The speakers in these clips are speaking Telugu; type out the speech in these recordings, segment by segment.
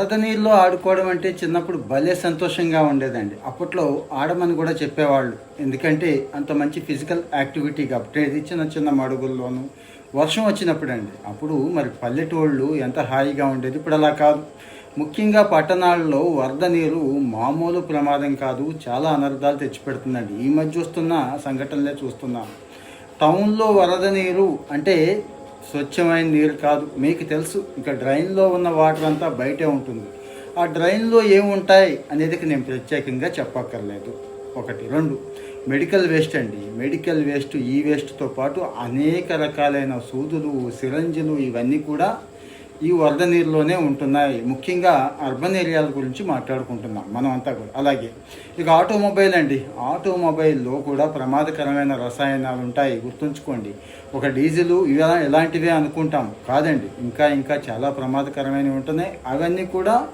వరద నీళ్ళలో ఆడుకోవడం అంటే చిన్నప్పుడు భలే సంతోషంగా ఉండేదండి. అప్పట్లో ఆడమని కూడా చెప్పేవాళ్ళు. ఎందుకంటే అంత మంచి ఫిజికల్ యాక్టివిటీ కాబట్టి చిన్న చిన్న మడుగుల్లోనూ. వర్షం వచ్చినప్పుడు అండి అప్పుడు మరి పల్లెటూళ్ళు ఎంత హాయిగా ఉండేది. ఇప్పుడు అలా కాదు. ముఖ్యంగా పట్టణాల్లో వరద నీరు మామూలు ప్రమాదం కాదు. చాలా అనర్థాలు తెచ్చిపెడుతుందండి. ఈ మధ్య వస్తున్న సంఘటనలే చూస్తున్నాం. టౌన్లో వరద నీరు అంటే స్వచ్ఛమైన నీరు కాదు. మీకు తెలుసు ఇంకా డ్రైన్లో ఉన్న వాటర్ అంతా బయటే ఉంటుంది. ఆ డ్రైన్లో ఏముంటాయి అనేది నేను ప్రత్యేకంగా చెప్పక్కర్లేదు. ఒకటి. రెండు. మెడికల్ వేస్ట్ అండి. మెడికల్ వేస్ట్ ఈ వేస్ట్తో పాటు అనేక రకాలైన సూదులు సిరంజులు ఇవన్నీ కూడా ఈ వరద నీరులోనే ఉంటున్నాయి. ముఖ్యంగా అర్బన్ ఏరియాల గురించి మాట్లాడుకుంటున్నాం మనం అంతా కూడా. అలాగే ఇక ఆటోమొబైల్ అండి. ఆటోమొబైల్లో కూడా ప్రమాదకరమైన రసాయనాలు ఉంటాయి. గుర్తుంచుకోండి. ఒక డీజిల్ ఇలా ఇలాంటివే అనుకుంటాం. కాదండి. ఇంకా ఇంకా చాలా ప్రమాదకరమైనవి ఉంటున్నాయి. అవన్నీ కూడా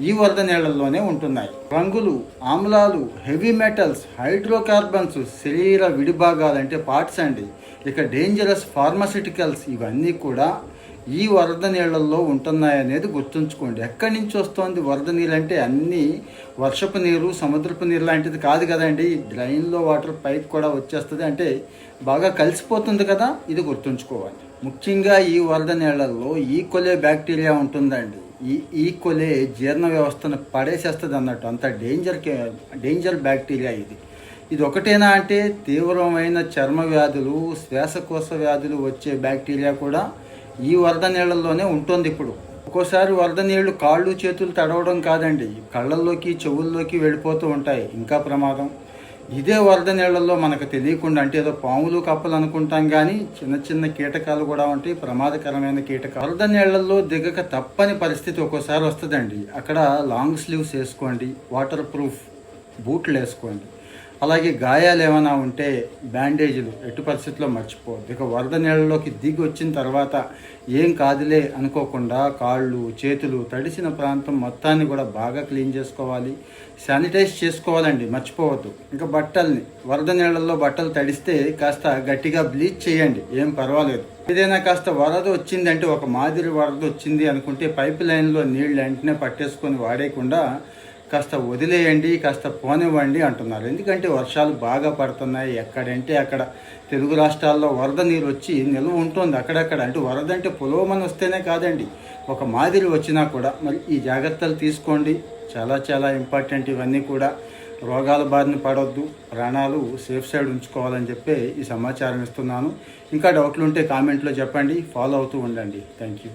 ఈ వరద నీళ్ళల్లోనే ఉంటున్నాయి. రంగులు ఆమ్లాలు హెవీ మెటల్స్ హైడ్రోకార్బన్స్ శరీర విడిభాగాలు అంటే పార్ట్స్ అండి. ఇక డేంజరస్ ఫార్మాసిటికల్స్ ఇవన్నీ కూడా ఈ వరద నీళ్ళల్లో ఉంటున్నాయనేది గుర్తుంచుకోండి. ఎక్కడి నుంచి వస్తోంది వరద నీళ్ళు అంటే అన్నీ వర్షపు నీరు సముద్రపు నీరు లాంటిది కాదు కదండి. డ్రైన్లో వాటర్ పైప్ కూడా వచ్చేస్తుంది. అంటే బాగా కలిసిపోతుంది కదా ఇది గుర్తుంచుకోవాలి. ముఖ్యంగా ఈ వరద నీళ్ళల్లో ఈకొలే బ్యాక్టీరియా ఉంటుందండి. ఈ ఈకొలే జీర్ణ వ్యవస్థను పడేసేస్తుంది అన్నట్టు. అంత డేంజర్ డేంజర్ బ్యాక్టీరియా ఇది. ఇది ఒకటేనా అంటే తీవ్రమైన చర్మ వ్యాధులు శ్వాసకోశ వ్యాధులు వచ్చే బ్యాక్టీరియా కూడా ఈ వరద నీళ్ళల్లోనే ఉంటుంది ఇప్పుడు. ఒక్కోసారి వరద నీళ్ళు కాళ్ళు చేతులు తడవడం కాదండి. కళ్ళల్లోకి చెవుల్లోకి వెళ్ళిపోతూ ఉంటాయి. ఇంకా ప్రమాదం. ఇదే వరద నీళ్ళల్లో మనకు తెలియకుండా అంటే ఏదో పాములు కప్పలు అనుకుంటాం కానీ చిన్న చిన్న కీటకాలు కూడా ఉంటాయి. ప్రమాదకరమైన కీటకాలు. వరద నీళ్ళల్లో దిగక తప్పని పరిస్థితి ఒక్కోసారి వస్తుందండి. అక్కడ లాంగ్ స్లీవ్స్ వేసుకోండి. వాటర్ ప్రూఫ్ బూట్లు వేసుకోండి. అలాగే గాయాలు ఏమైనా ఉంటే బ్యాండేజీలు ఎటు పరిస్థితుల్లో మర్చిపోవద్దు. ఇక వరద నీళ్ళలోకి దిగి వచ్చిన తర్వాత ఏం కాదులే అనుకోకుండా కాళ్ళు చేతులు తడిసిన ప్రాంతం మొత్తాన్ని కూడా బాగా క్లీన్ చేసుకోవాలి. శానిటైజ్ చేసుకోవాలండి మర్చిపోవద్దు. ఇంకా బట్టల్ని వరద నీళ్ళల్లో బట్టలు తడిస్తే కాస్త గట్టిగా బ్లీచ్ చేయండి ఏం పర్వాలేదు. ఏదైనా కాస్త వరద వచ్చిందంటే ఒక మాదిరి వరద వచ్చింది అనుకుంటే పైప్ లైన్లో నీళ్ళు వెంటనే పట్టేసుకొని వాడేయకుండా కాస్త వదిలేయండి కాస్త పోనివ్వండి అంటున్నారు. ఎందుకంటే వర్షాలు బాగా పడుతున్నాయి. ఎక్కడంటే అక్కడ తెలుగు రాష్ట్రాల్లో వరద నీరు వచ్చి నిల్వ ఉంటుంది అక్కడక్కడ. అంటే వరద అంటే పొలవమని వస్తేనే కాదండి. ఒక మాదిరి వచ్చినా కూడా మరి ఈ జాగ్రత్తలు తీసుకోండి. చాలా చాలా ఇంపార్టెంట్ ఇవన్నీ కూడా. రోగాల బారిన పడవద్దు ప్రాణాలు సేఫ్ సైడ్ ఉంచుకోవాలని చెప్పి ఈ సమాచారం ఇస్తున్నాను. ఇంకా డౌట్లు ఉంటే కామెంట్లో చెప్పండి. ఫాలో అవుతూ ఉండండి. Thank you.